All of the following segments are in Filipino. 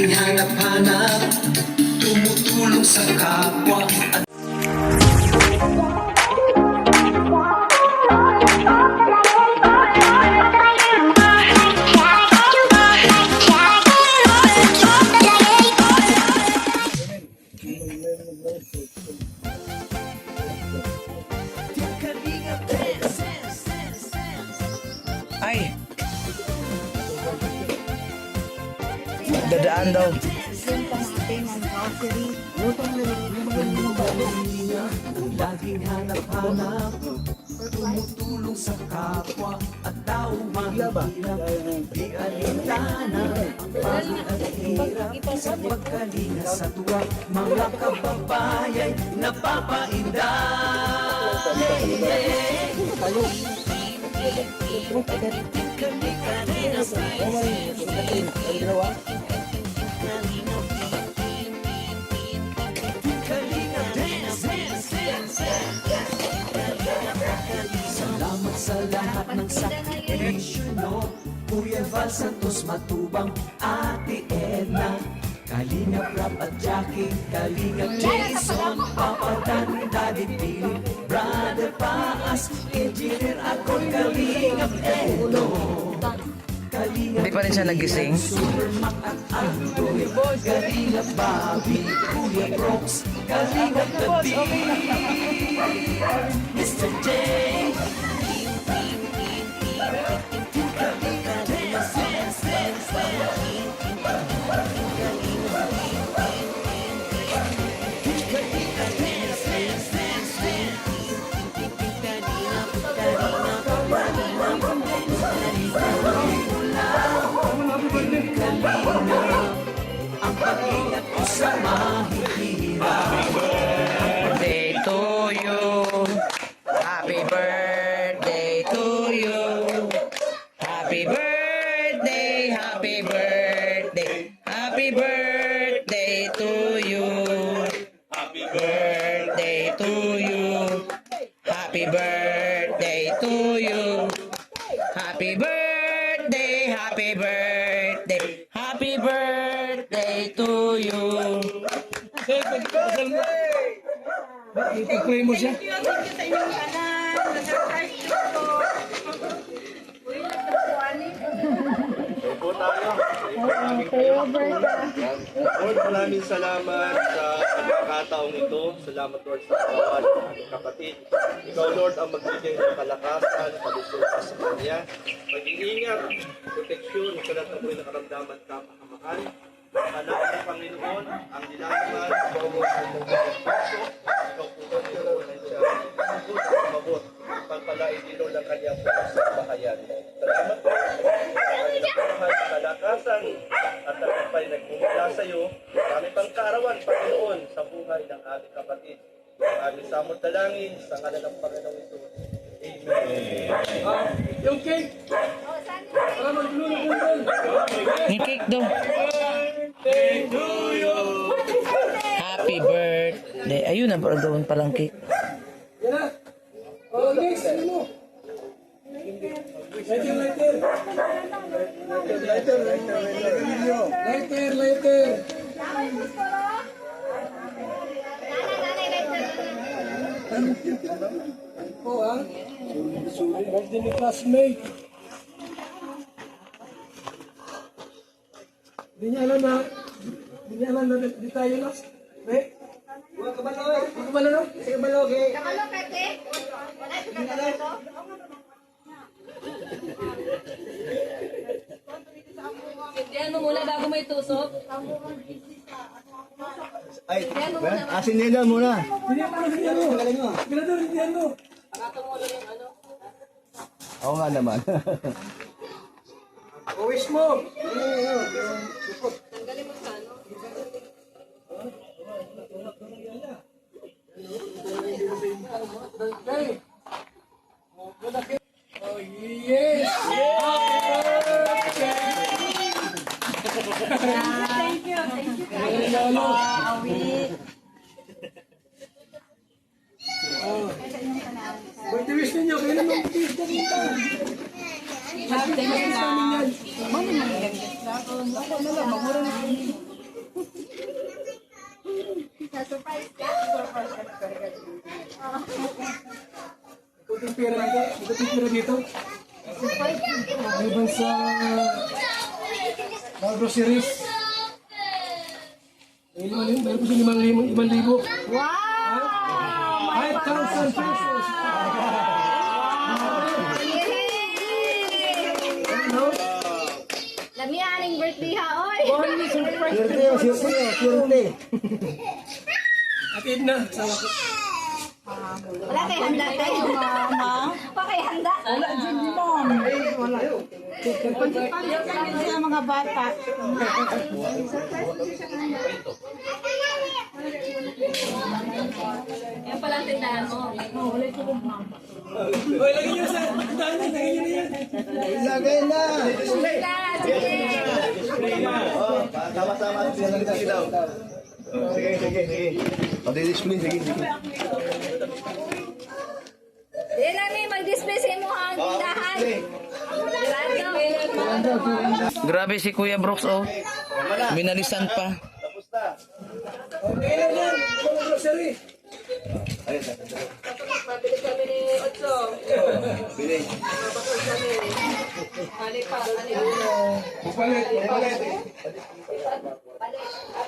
Laging hanap-hanap. Tumutulong sa kapwa at Dadaan daw. Laging hanap-hanap Tumutulong sa kapwa At tao mahirap Di alintana Ang pagod at hirap Sa pagkalinga sa tuwa Mga kababayan Napapainda yeah, yeah. Kalinga sa lahat ng sakripisyo nyo Kuya Val Santos Matubang, Ate Edna Kalinga Prab at Jackie Kalinga Jason Papa Dan, Daddy Philip Brother Paas Engineer ako Kalinga Edo Kalinga Hindi pa rin siya nagising. Supermac at Andoy Kalinga Bobby Kuya Brooks Kalinga Gabi Mr. J Happy birthday to you. Happy birthday, happy birthday, happy birthday to you. Ipag-pray mo siya. Thank you, thank you sa inyong kanan. Nag-surprise ko po. Uy, nagtapuan eh. po tayo. Lord, maraming salamat sa pagkakataong ito. Salamat Lord sa bawat aming kapatid. Ikaw Lord ang magbigay ng kalakasan, kalusugan sa kanya. Mag-iingat, proteksyon, kalat na po'y nakaramdaman kapahamakan. Anak ng Panginoon, ang nilalaman, bawat sa mong puso. Ikaw po ang ang siya. Mabuti at mabot. Pagpalain din Lord ang kanyang bukas sa bahayan. Salamat po. Kalakasan at tagumpay nagmumula sa iyo. Marami pang kaarawan, Aming samot dalangin sa ngalan ng Panginoong ito. Amen. Yung cake! Para maglulog ng doon! Yung cake daw. Happy birthday. Ayun na, parang gawin palang cake. Yan na! Oh, next! Ano mo? Lighter, lighter! Lighter, lighter, lighter! Lighter, lighter! Oh, ha? Classmate. Hindi niya alam na, hindi niya alam na di tayo last. Eh? Mga kabalo, eh. Mga kabalo, no? Sige, kabalo, okay. Nakalo, Kate? Wala siya kakalo? Yan mo muna bago may tusok. Ay, asin nila muna. Hindi mo, hindi mo. Ganado, hindi mo. Oo nga naman. Uwis mo. Okay. natin Surprise ka? Surprise ka. Kunting pera nito. Kunting dito. Surprise ka. Liban sa... Bagro series. Eh, lima libo. Dahil po. Wow! 5,000 pesos. Birthday ha, oy. Swerte o, swerte o, swerte. Atid na. Sawa ko. Wala kay handa tayo, mama. Pa kay handa. Wala dyan ni mom. Wala. sa mga bata. Yan pala ang tindahan mo. Oy, lagyan niyo sa daan. Lagyan niyo na yan. Lagay na. Oh, sama-sama sila Sige, sige, sige. Pag-display, sige, sige. Di namin mag-display sa imo ang. Grabe si Kuya Brooks, oh. Minalisan pa. Tapos na. Okay lang yan. Mga grocery. Pabili kami ni Otso. Bili. Balik pa, balik. Upalit, upalit. Balik, balik.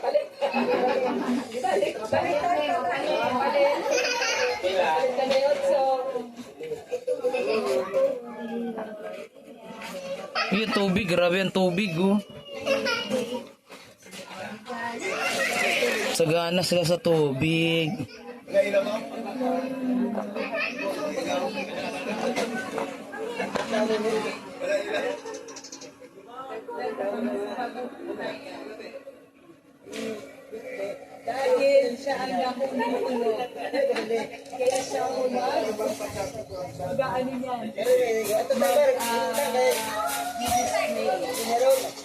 Balik kami Otso. Yung tubig, grabe ang tubig, oh. Sagana sila sa tubig. Dahil siya ang ulo. Kaya siya umag. Gaano yan? Mag, Po ang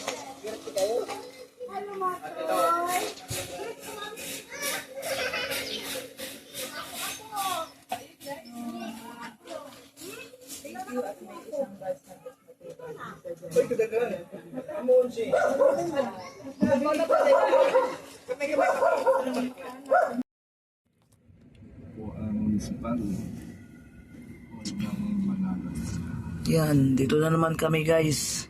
Yan, dito na naman kami guys.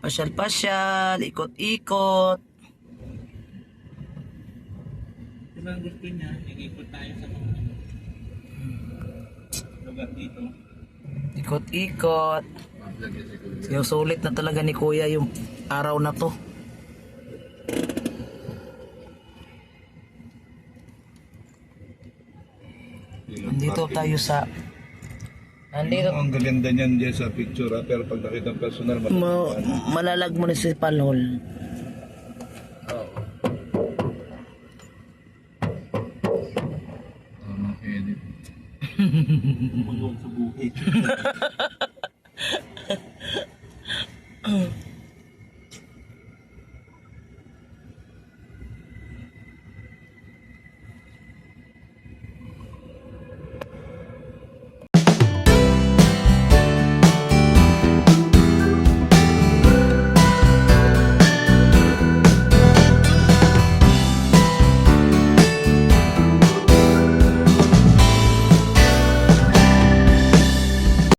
Pasyal-pasyal, ikot-ikot. Kung gusto niya, ikikot tayo sa mga lugar dito. Ikot-ikot. Sinusulit na talaga ni Kuya yung araw na to. Nandito tayo sa Nandito Ang gaganda niyan dyan sa picture ha, pero pag nakita personal, Ma- Malalag Municipal Hall. edit.